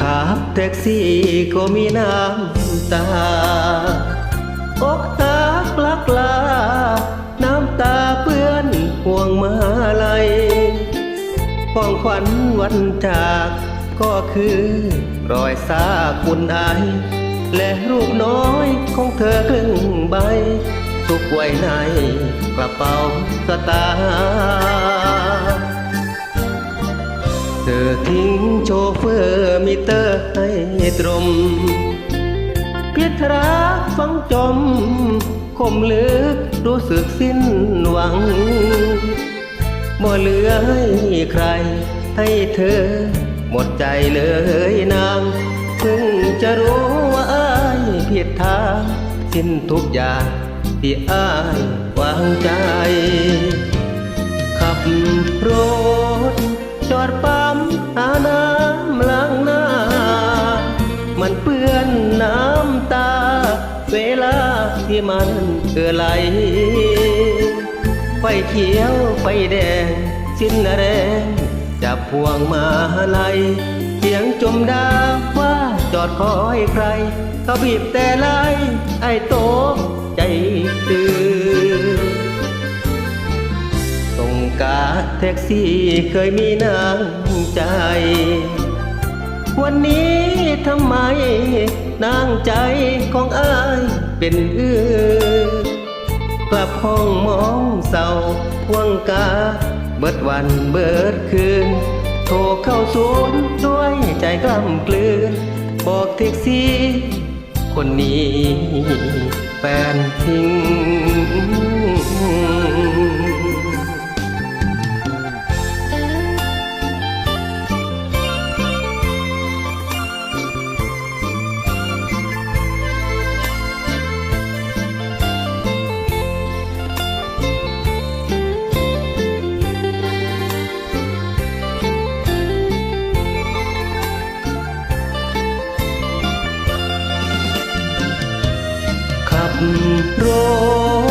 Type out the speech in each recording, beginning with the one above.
ขับแท็กซี่ก็มีน้ำตา อกหักลักลา น้ำตาเปื้อนห่วงมาลัยของขวัญวันจากก็คือ รอยซากคุณอาย และรูปน้อยของเธอครึ่งใบซุกไว้ในกระเป๋าสตาง ทิ้งโชเฟอร์มิเตอร์ให้ตรมพิทรักฝังจมคมลึกรู้สึกสิ้นหวังบ่เหลือให้ใคร ให้เธอ หมดใจเลยนางเพิ่งจะรู้ว่าอ้ายผิดทางสิ้นทุกอย่างที่อ้ายวางใจ ขับรถ เวลาที่มันเอ่อไหล ไฟเขียวไฟแดง สิ้นแรงจับพวงมาลัยเสียงจมดาว่าจอดคอยใครเขาบีบแต่ไล่ไอ้โตใจตื่นส่งกาดแท็กซี่เคยมีน้ำใจ วันนี้ทำไมนางใจ เป็นอื่นกลับห้องมองเศร้าว่างกา เบิดวันเบิดคืน โทรเข้าศูนย์ด้วยใจกล้ำกลืน บอกเท็กซี่ คนนี้แฟนทิ้ง ร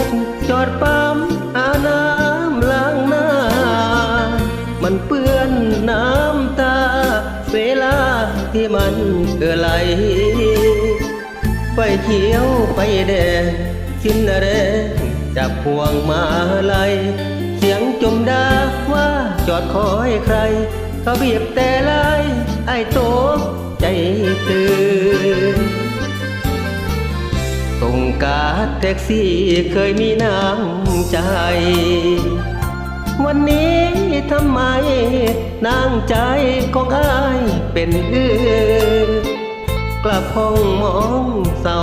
ถจอดปั๊มหาน้ำล้างหน้า มันเปื้อนน้ำตา เวลาที่มันเอ่อไหลไฟเขียวไฟแดงสิ้นแรงจากพวงมาลัยเสียงจมดาว่าจอดคอยใคร เขาเบียบแต่ไล่ไอ้โตใจตื่น ส่งการแท็กซี่เคยมีน้ำใจ วันนี้ทำไมนางใจของอายเป็นอื่นกลับห้องมองเศร้า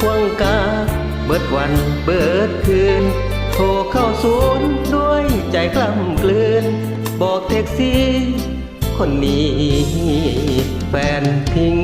ควงกา เบิดวันเบิดคืน โทรเข้าศูนย์ด้วยใจกล้ำกลืน บอกแท็กซี่ คนนี้แฟนทิ้ง